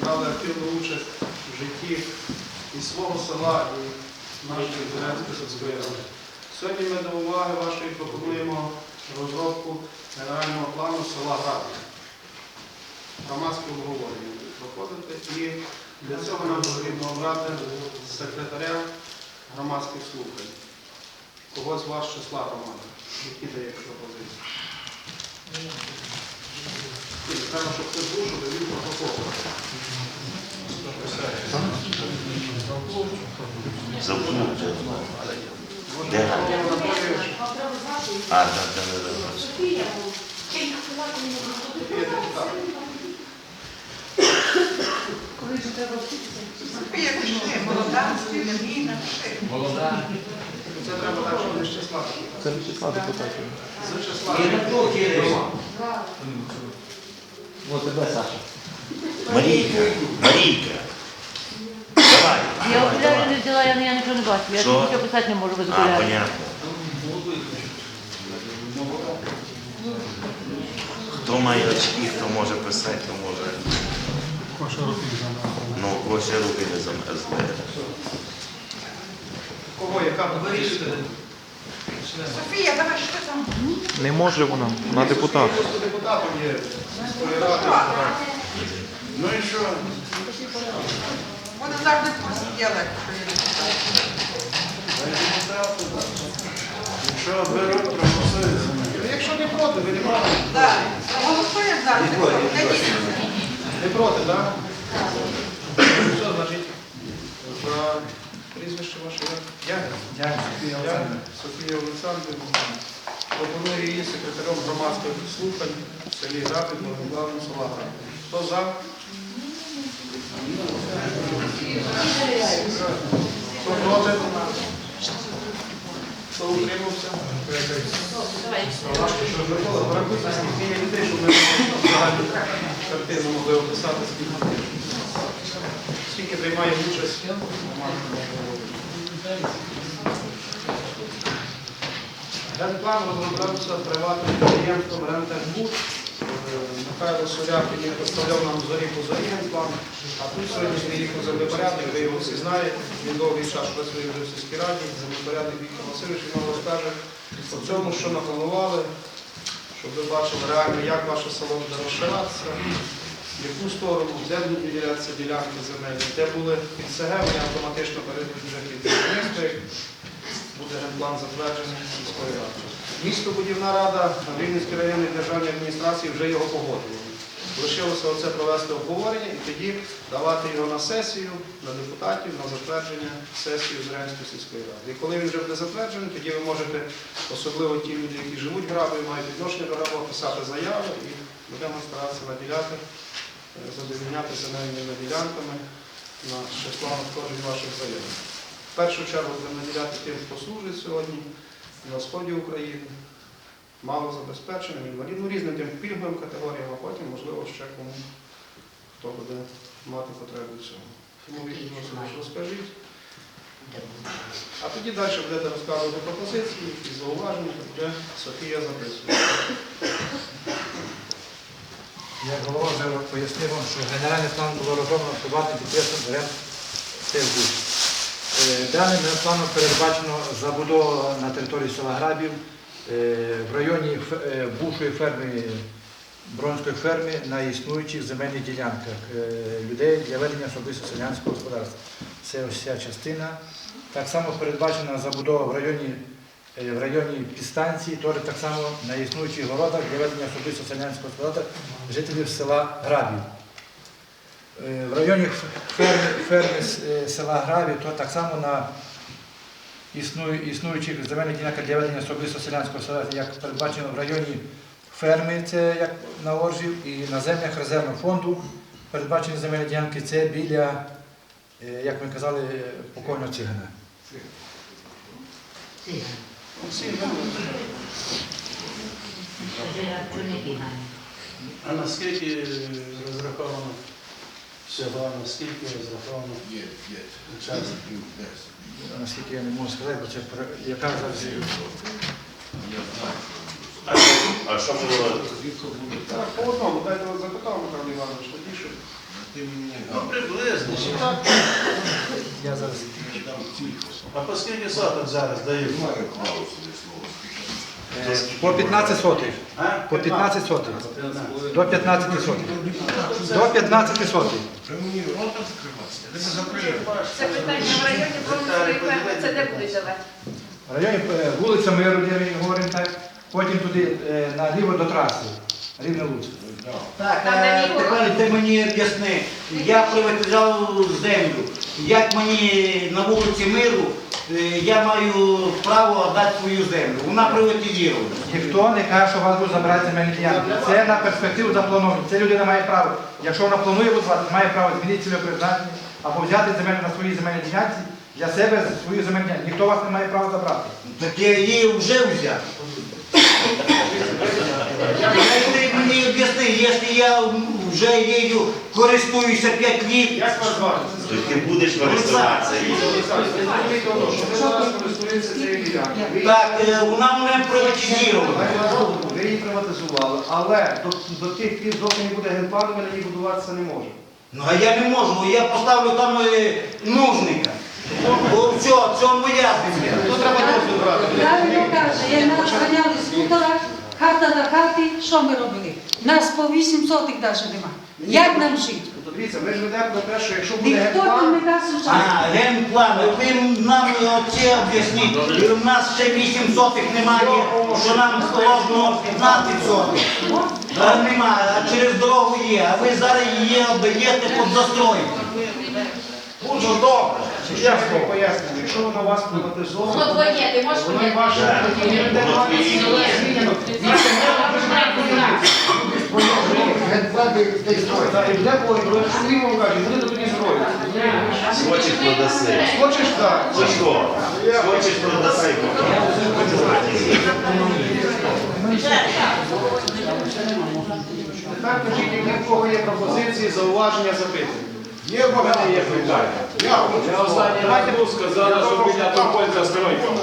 брали активну участь в житті і свого села, і нашої Зеленської сільської ради. Сьогодні ми до уваги вашої пропонуємо розробку генерального плану села Гради. Громадське обговорення проходити і для цього нам потрібно обрати секретаря громадських слухань. Когось з вас числа громади, які дає пропозиції. Ні, Треба, щоб хтось був, щоб він протокол. Забув. Де? А, так, так, так, так. є депутат. Софія, пиши, молода, енергійна, пиши. Це треба так, щоб не з числа. Це не числа депутатів. З числа. Ось тебе, Саша. Марійка, Марійка. Давай. Я давай, окуляри давай. не взяла, я, я нічого не бачу. Я Що? нічого писати не можу без А, окулярів. понятно. Хто має очки, хто може писати, хто може. Ну, кого ще руки не замерзли. Кого, яка вирішити? Софія, давай, що там? Не може вона, вона депутат. Просто депутатом є. міської ради. Ну і що? Вони завжди посиділи, якщо є депутат. Якщо беруть, проголосують. Якщо не проти, ви не проти. Так, проголосуємо завжди. Не проти, так? Що значить? Як? Я? Я? Софія Олександрівна. Пропоную її секретарем громадських слухань в селі Гради, главного села Хто за? Хто проти? Хто утримався? Порахуйте, скільки є людей, щоб ми загальну картину могли описати, скільки, скільки приймає участь. Обговоренні. Генплан розроблявся приватним підприємством «Рентехбуд». Е, Михайло Солякін є представляв нам зорі по зорі генплан, а тут сьогоднішній рік землепорядник, ви його всі знаєте, він довгий час працює вже в сільській раді, землепорядник Віктор Васильович він вам розкаже по цьому, що напланували, щоб ви бачили реально, як ваше село буде розширатися, яку сторону, де будуть виділятися ділянки земельні, де були під вони автоматично перейдуть вже під як буде генплан затверджений сільської ради. Місто Будівна рада Рівненської районної державної адміністрації вже його погодила. Лишилося оце провести обговорення і тоді давати його на сесію, на депутатів, на затвердження сесію Зрянської сільської ради. І коли він вже буде затверджений, тоді ви можете, особливо ті люди, які живуть в грабі, мають відношення до грабу, писати заяви і будемо старатися наділяти, е, задовільняти земельними ділянками на числа надходжень ваших заяв. В першу чергу будемо наділяти тим, хто служить сьогодні на сході України, мало забезпеченим, інвалідом, ну, різним тим пільговим категоріям, а потім, можливо, ще кому хто буде мати потребу в цьому. Тому розкажіть. А тоді далі будете розказувати пропозиції, і зауваження, буде Софія записує. Як голова вже пояснив вам, що генеральний план було розроблено приватним підприємством РЕМ «Тевбуд». Е, Даним планом передбачено забудова на території села Грабів е, в районі е, бувшої ферми Бронської ферми на існуючих земельних ділянках людей для ведення особисто селянського господарства. Це ось ця частина. Так само передбачена забудова в районі, в районі підстанції, теж так само на існуючих городах для ведення особисто селянського господарства жителів села Грабів. Е, В районі ферми, ферми е, села Граві, то так само на існуючих земельних ділянках для ведення особисто селянського господарства, як передбачено в районі ферми, це як на Оржів, і на землях резервного фонду передбачені земельні ділянки, це біля, е, як ми казали, е, покойного цигана. А наскільки розраховано всього, наскільки розраховано учасників? Наскільки я не можу сказати, бо це яка зараз. А що- А що було? Так, по одному, дайте запитав, Михайло Іванович, тоді, щоб Ну, приблизно. Я зараз. А по скільки соток зараз дають? Е, По 15 сотих. По 15 сотих. До 15 сотих. До 15 сотих. Це питання в районі ферми, це де будуть давати? В районі е, вулиця Миру, де ми говоримо так, потім туди е, наліво до траси. Рівне Луцьк. Так, де е, тепер ти мені об'ясни. Я приватизував землю. Як мені на вулиці Миру е, я маю право дати свою землю? Вона приватизована. Ніхто не каже, що у вас будуть забирати земельні ділянки. Це на перспективу заплановано. Це людина має право. Якщо вона планує будувати, має право змінити цільове призначення або взяти земель на свої земельні ділянці для себе свою земельну ділянку. Ніхто вас не має права забрати. Так я її вже взяв. Ти мені об'ясни, якщо я вже її користуюся 5 років, Як вас звати? То ти будеш користуватися. Так е, вона мене приватизована. Ви її приватизували, але до, до тих пір, доки не буде генплану, ви на ній будуватися не можете. Ну а я не можу, я поставлю там е, нужника. О, все, це моя земля. То треба дозвіл брати. Правильно каже, як нас ганяли з хутора, хата до хати, що ми робили? Нас по 8 сотих навіть нема. Як нам жити? Тобто, Дивіться, ми ж ведемо до те, що якщо буде Ніхто нам не генплан, дасть А, участь. генплан, ви нам оце об'ясніть. І в нас ще 8 сотих немає, що нам положено 15 сотих. А нема, а через дорогу є, а ви зараз її віддаєте під застройку. Дуже добре. Я вам пояснюю, якщо воно вас приватизовано, Воно твоє, ти можеш воно і ваше Так. не буде Воно твоє. змінено. Так, і буде бой, коли чоловік вам каже, буде тоді зброю. Хочеш продаси. Хочеш так? Ну що? Хочеш продаси. Тепер кажіть, які в кого є пропозиції, зауваження, запитання. Є в мене є питання. Я останній раз був, сказали, що за стройку.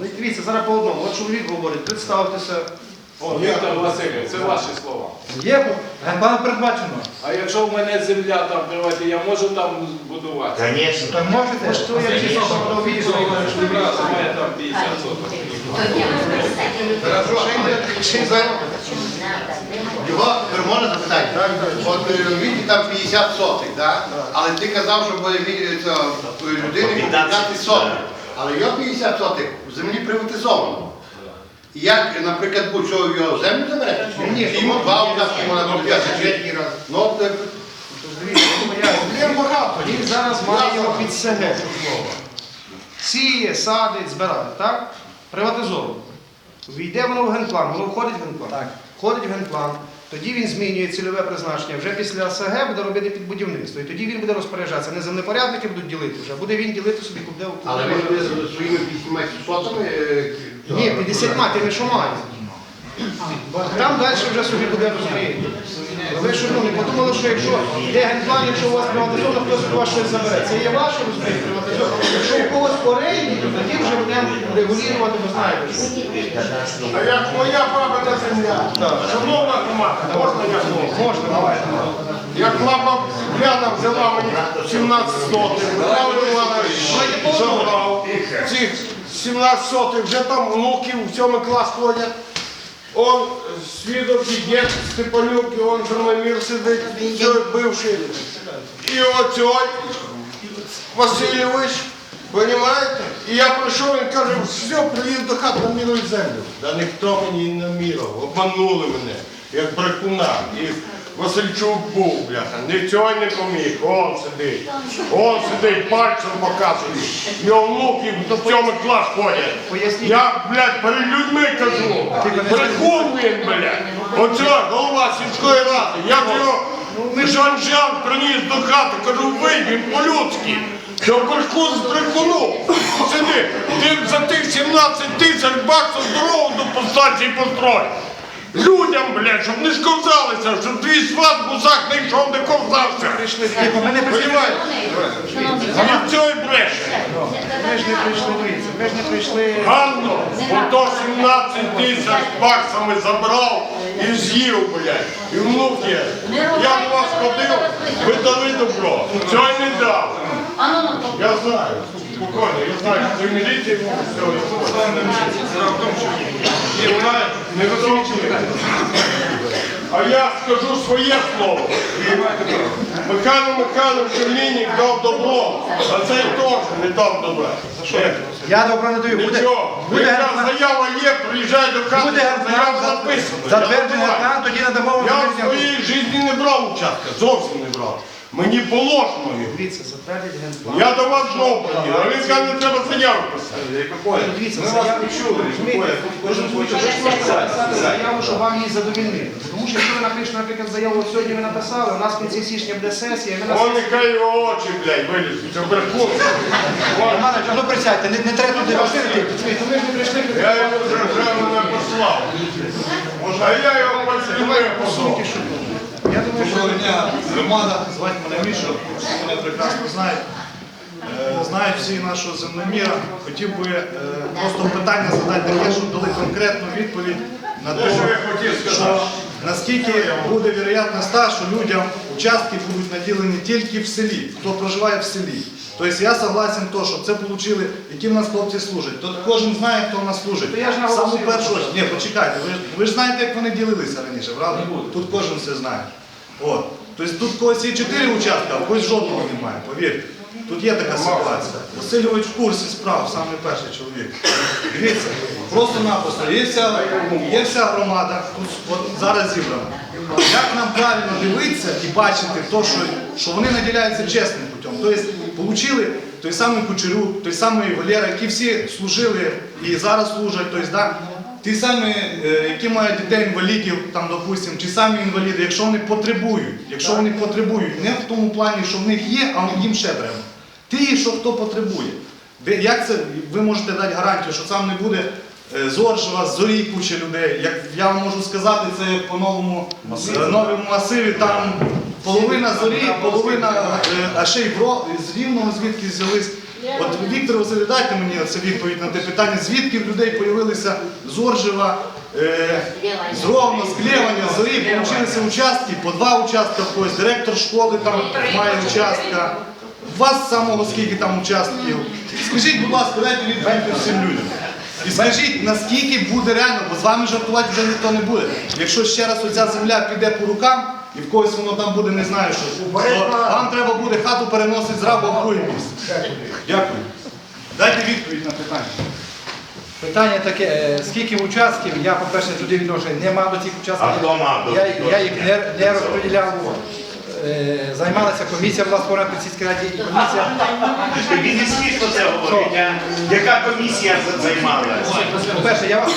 Ну, Дивіться, зараз по одному. От чоловік говорить, представтеся. О, Віктор Васильович, це ваші слова. Є генплан передбачено. А якщо в мене земля там приватна, я можу там будувати? Звісно. Так можете? Що я ті самовідно, Раз, у мене там 50 соток. Його запитати? Так, От е, він там 50 сотих, так? Але ти казав, що буде це, е, людини по 15 сотих. Але його 50 сотих в землі приватизовано. І як, наприклад, будь-що його землю забере? Ні, Йому два участки можна буде взяти. Ну, от, е, багато. Він зараз має його під СГ. Сіє, садить, збирає, так? Приватизовано. Війде воно в генплан, воно входить в генплан. Так. Входить в генплан. Тоді він змінює цільове призначення. Вже після АСГ буде робити під будівництво. І тоді він буде розпоряджатися. Не землепорядники будуть ділити вже, буде він ділити собі куди але ви своїми 18 сотами... е, Ні, 50 тими, що має. Там далі вже собі буде розуміти. Ви що ну, не подумали, що якщо є генплан, якщо у вас приватизовано, хтось у вас щось забере. Це є ваше розумієте, приватизовано. Якщо у когось оренді, то тоді вже будемо регулювати, ви знаєте. А як моя бабина земля? Шановна громада, можна я слово? Можна, давайте. Як мама Гляна взяла мені 17 сотих, забрав цих 17 сотих, вже там внуки в сьомий клас ходять. Он свідок і дід Степанюк, і он Чорномір сидить, бивший. І оцей Васильович, розумієте? І я прийшов, він каже, все, приїзд до хати наміруй землю. Да ніхто мені не намірив, обманули мене, як брехуна. І Васильчук був, бляха, нічого не поміг, он сидить, он сидить, пальцем показує. Його внуки в цьому клас ходять. Я, блядь, перед людьми кажу, брехун він, блядь. Оце голова сільської ради. Я ж його Жан-Жан приніс до хати, кажу, вийдемо по-людськи. Що брехун з брехуну. Сиди, ти за тих 17 тисяч баксів дорогу до станції построй. Людям, блядь, щоб не сковзалися, щоб твій сват гусак не йшов, не ковзався. Тихо, ми не прийшли. Понімаєш? А цього й бреше. Ми ж не прийшли дивіться, ми ж не прийшли. Ганно, ото 17 тисяч баксами забрав і з'їв, блядь. І внуки. Я до вас ходив, ви дали добро. Цього й не дав. Я знаю. Спокійно, я знаю, що ви міліції все. Справа в тому, що вона не. А я скажу своє слово. Михайло Михайлович Чернінік дав добро, а цей теж не дав добра. Я добро не даю. Нічого, буде яка гетьман- заява є, приїжджай до буде заява записана. затверджений Я гетьман, тоді надамо вам Я в своїй житті не брав участка, зовсім не брав. Мені положено. Дивіться, затвердять генплан. Я до вас знову приїду, а він каже, не треба заяву писати. Дивіться, заяву чули. Ви ж розумієте, ви ж можете написати заяву, що вам її задовільнити. Тому що якщо ви напишете, наприклад, заяву от сьогодні ви написали, у нас в кінці січня буде сесія, і ви нас Он нехай його очі, блядь, вилізуть, це брехун. Романович, ну присядьте, не, не треба туди ми ж не прийшли Я його вже вже мене послав. А я його пальцем послав. Я думаю, що дня, громада, звати мене Мішо, всі мене прекрасно знають. Е, Знають всі нашого землеміра. Хотів би е, просто питання задати таке, щоб дали конкретну відповідь на те, що наскільки буде вероятність та, що людям участки будуть наділені тільки в селі, хто проживає в селі. Тобто я согласен то, щоб це отримали, які в нас хлопці служать. Тут кожен знає, хто в нас служить. То я ж Саму першу ні, почекайте, ви, ж- ви ж знаєте, як вони ділилися раніше, правда? Тут кожен все знає. От. Тобто тут когось є чотири участка, а когось жодного немає, повірте. Тут є така ситуація. Васильович в курсі справ, саме перший чоловік. Дивіться, просто-напросто, є вся, є вся громада, тут от зараз зібрана. Як нам правильно дивитися і бачити то, що, що вони наділяються чесним путем. Тобто, отримали той самий Кучерюк, той самий Валера, які всі служили і зараз служать, тобто, да, ті самі, е, які мають дітей інвалідів, там, допустим, ті самі інваліди, якщо вони потребують, якщо вони потребують, не в тому плані, що в них є, а їм ще треба. Ті, що хто потребує. Як це ви можете дати гарантію, що сам не буде Зоржева, зорі куча людей. Як я вам можу сказати, це по новому е, новому масиві, там половина зорі, половина, е, а ще й бро, з рівного звідки взялись. От Віктор Василь, дайте мені це відповідь на те питання, звідки в людей з'явилися Зоржева, е, з Ровно, з зорі, получилися участки, по два участка в когось, директор школи там має участка. У вас самого скільки там участків? Скажіть, будь ласка, дайте відповідь всім людям. І скажіть, наскільки буде реально, бо з вами жартувати вже ніхто не буде. Якщо ще раз оця земля піде по рукам, і в когось воно там буде, не знаю що, то вам треба буде хату переносити з раба в друге місце. Дякую. Дайте відповідь на питання. Питання таке, е, скільки участків, я, по-перше, туди відношення не мав до цих участків. Я, я їх не, не розподіляв. Е, Займалася комісія, була створена при сільській раді, і комісія. Він не смішно це говорить, а? Яка комісія займалася? По-перше, я вас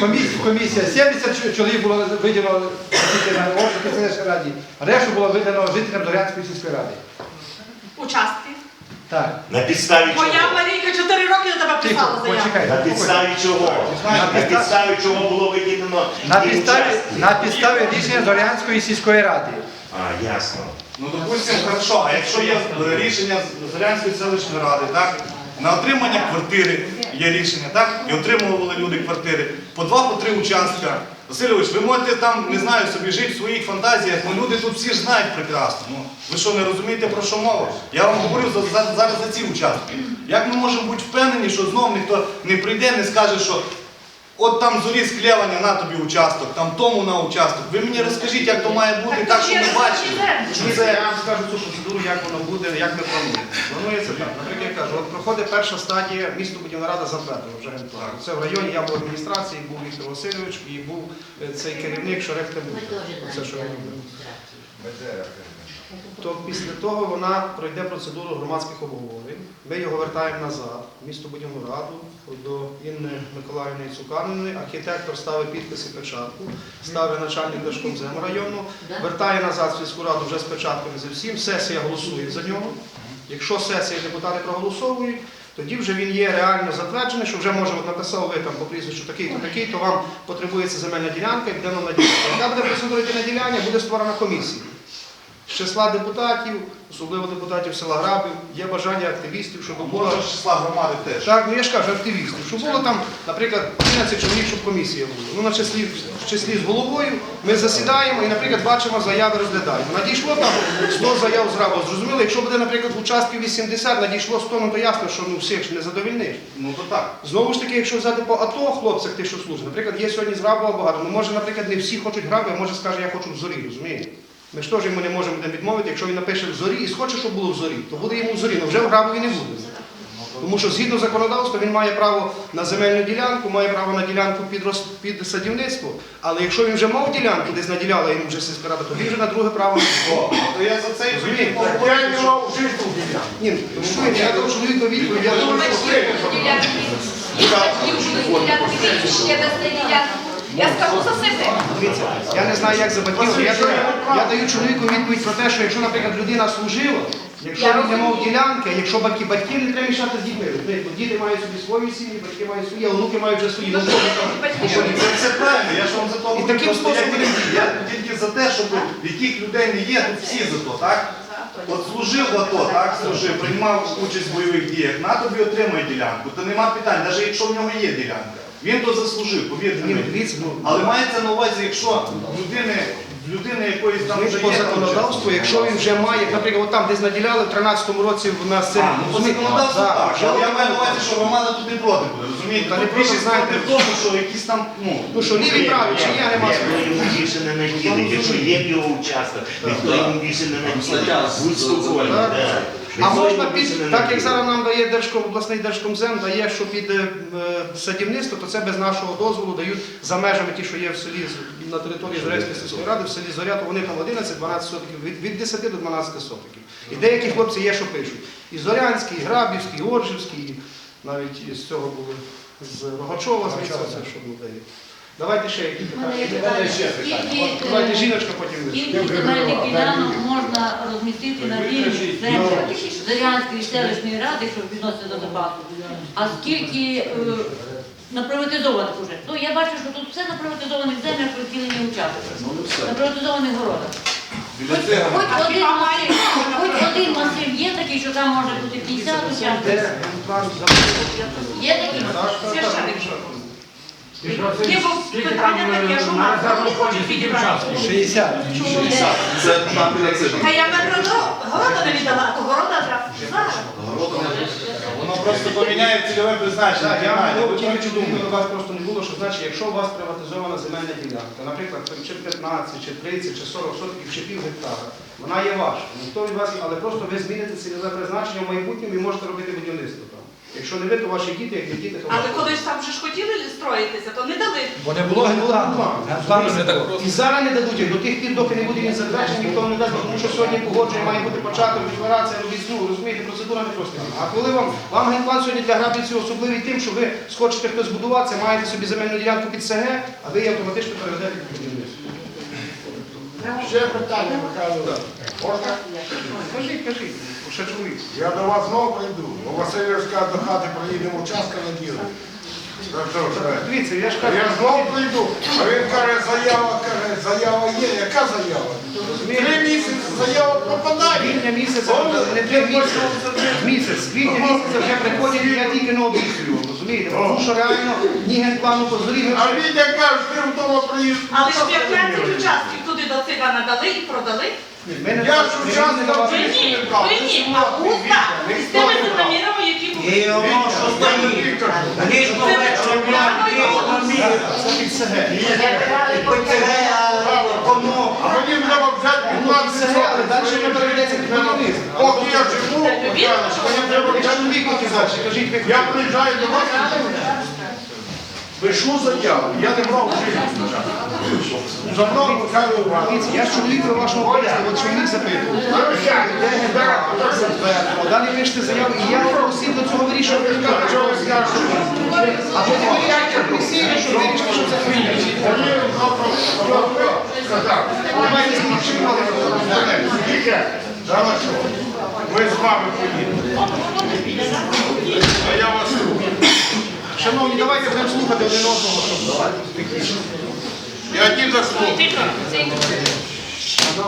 комісія, комісія 70 чоловік було виділено на Оршівській селищній раді, решту було видано жителям Дорянської сільської ради. Участки. Так. На підставі Моя чого? Марійка 4 роки на тебе Тихо, писала заяву. почекайте. На підставі чого? На підставі чого було виділено На підставі, на підставі рішення Зорянської сільської ради. А, ясно. Ну, допустим, хорошо, а якщо є е, рішення з Зарянської селищної ради, так? На отримання квартири є рішення, так? І отримували люди квартири. По два, по три участка. Васильович, ви можете там, не знаю, собі жити в своїх фантазіях, ну люди тут всі ж знають прекрасно. Ну, ви що, не розумієте про що мова? Я вам говорю за, за- зараз за ці участки. Як ми можемо бути впевнені, що знов ніхто не прийде, не скаже, що От там зорі склевання на тобі участок, там тому на участок. Ви мені розкажіть, як то має бути, так, щоб ми бачили. Що це я вам скажу цю процедуру, як воно буде, як ми плануємо. Планується так. Наприклад, я кажу, от проходить перша стадія, місто Будівна Рада затвердила вже генплан. Це в районі, я був в адміністрації, був Віктор Васильович і був е, цей керівник Шорек Тимур. Це що я робив. То після того вона пройде процедуру громадських обговорень. Ми його вертаємо назад, в місто Будівну Раду, до Інни Миколаївни Цуканиної. Архітектор ставить підпис і печатку, ставить начальник Держкомзему району, вертає назад сільську раду вже з печатками зі всім. Сесія голосує за нього. Якщо сесія депутати проголосовують, тоді вже він є реально затверджений, що вже може, от написав ви там по прізвищу такий-то, такий, то вам потребується земельна ділянка і буде нам наділянка. Яка буде процедура наділяння, буде створена комісія. З числа депутатів, особливо депутатів села Грабів, є бажання активістів, щоб було. З числа громади теж. Так, ну я ж кажу, активістів. Щоб було там, наприклад, 11 чоловік, щоб комісія була. Ну, на числі, в числі з головою ми засідаємо і, наприклад, бачимо заяви розглядаємо. Надійшло там 100 заяв зразу. Зрозуміло, якщо буде, наприклад, участків 80, надійшло 100, ну то ясно, що ну, всіх ж не задовільниш. Ну то так. Знову ж таки, якщо взяти по АТО хлопцях, тих, що служать, наприклад, є сьогодні з Грабова багато, ну може, наприклад, не всі хочуть граби, а може скаже, я хочу в зорі, розумієте? Ми ж теж йому не можемо відмовити, якщо він напише в зорі і схоче, щоб було в зорі, то буде йому в зорі, але вже в Грабові не буде. Тому що згідно законодавства він має право на земельну ділянку, має право на ділянку під, роз- під садівництво. Але якщо він вже мав ділянку, десь наділяла йому вже сільська рада, то він вже на друге право не то я за це? Я не мав у ділянку. Ні, тому що я кажу чоловіку відповідь, я думаю, що Я скажу за себе. Дивіться, я не знаю, як за батьків, але я даю, я даю чоловіку відповідь про те, що якщо, наприклад, людина служила, якщо він не мав ділянки, а якщо батьки, батьків не треба мішати з дітьми. Бо Діти мають собі свої сім'ї, батьки мають свої, а онуки мають вже свої. Ну, що ви там? Це все правильно, я ж вам за то І говорю. таким Просто я способом тільки- Я тільки за те, щоб яких людей не є, тут всі за то, так? От служив в АТО, так, служив, приймав участь в бойових діях, на тобі отримує ділянку, то нема питань, навіть якщо в нього є ділянка. Він то заслужив, повірте мені. ну, Але мається на увазі, якщо людини, людини якоїсь там вже по є законодавству, якщо він вже має, наприклад, от там десь наділяли в 13-му році в нас. А, ну, по законодавству Так, так. Але я маю на увазі, що громада тут не проти буде, розумієте? Та не Тут проти, більше знаєте. знаєте в тому, що якісь там, ну, Ну що, ліві праві, чи я нема Йому більше не наділить, якщо є в його участок, ніхто йому більше не наділить. Будь спокійний. Так. А можна під, так як зараз нам дає Держком, обласний держкомзем, дає, що під е, садівництво, то це без нашого дозволу дають за межами ті, що є в селі, на території Зорецької сільської ради, в селі Зоря, то вони там 11-12 сотків, від, від 10 до 12 сотків. І деякі хлопці є, що пишуть. І Зорянський, і Грабівський, і Оржівський, і навіть із цього були з Рогачова, звідси це, що було дають. Давайте ще які питання. Скільки, Давайте е, жіночка потім Скільки земельних ділянок можна розмістити на вільній землі? Зорянської селищної ради, що відноситься до запасу? А скільки е, на приватизованих уже? Ну я бачу, що тут все на приватизованих землях розділені участки. На приватизованих городах. Хоч, один масив, хоч один масив є такий, що там може бути 50 учасників. Є такі масиви? Священик. Є питання таке, що нас не хочуть підібрати. 60. Та я на города не віддала, а города зараз. Воно просто поміняє цільове призначення. Я у вас просто не було, що значить, якщо у вас приватизована земельна ділянка, наприклад, чи 15, чи 30, чи 40 сотків, чи пів гектара, вона є ваша. Ніхто від вас, але просто ви зміните цільове призначення в майбутньому і можете робити будівництво там. Якщо не ви, то ваші діти, як не діти, то Але ваші. Строїтися, то не дали. Бо не було генплану. Генплану не так І зараз не дадуть, до тих пір, доки не буде він затверджений, ніхто не дасть, тому що сьогодні погоджує, має бути початок, декларація, робіть, ну, розумієте, процедура не просто. А коли вам, вам генплан сьогодні для грабівців особливий тим, що ви схочете хтось будуватися, маєте собі земельну ділянку під СГ, а ви її автоматично переведете під будівництво. Ще питання, Михайло. Можна? Кажіть, кажіть, ще чоловік. Я до вас знову прийду. Бо Васильівська до хати приїдемо участка на діло. Так що ж, е, Дивіться, я ж кажу, Я знову прийду, а він каже, заява, каже, заява є. Яка заява? Три місяці заява пропадає. квітня місяця, не три місяці, місяць, квітня місяця вже приходять, я тільки не обіцюю, розумієте? Тому що реально ні генплану позорів, А Вітя каже, ти вдома приїзд. Але ж 15 участків туди до цигана надали і продали. ми не Я ж учасник Ви ні, ви ні, а уста з тими замірами, І воно що стоїть. ПТГ, а мені треба взяти 15 СГ, далі не переведеться під. Поки я живу, мені треба взяти ви Я приїжджаю до вас. Пишу заяву, я не брав життя. За мною Михайло Іванович. Я ви вашому поясню, от чоловік запитував. Де. Далі пишете заяву, і я попросив до цього вирішувати. А потім вирішуйте комісію, що вирішите, що це що? Ми з вами поїдемо. А я вас. Шановні, давайте будемо слухати один одного. Я ті заслухаю.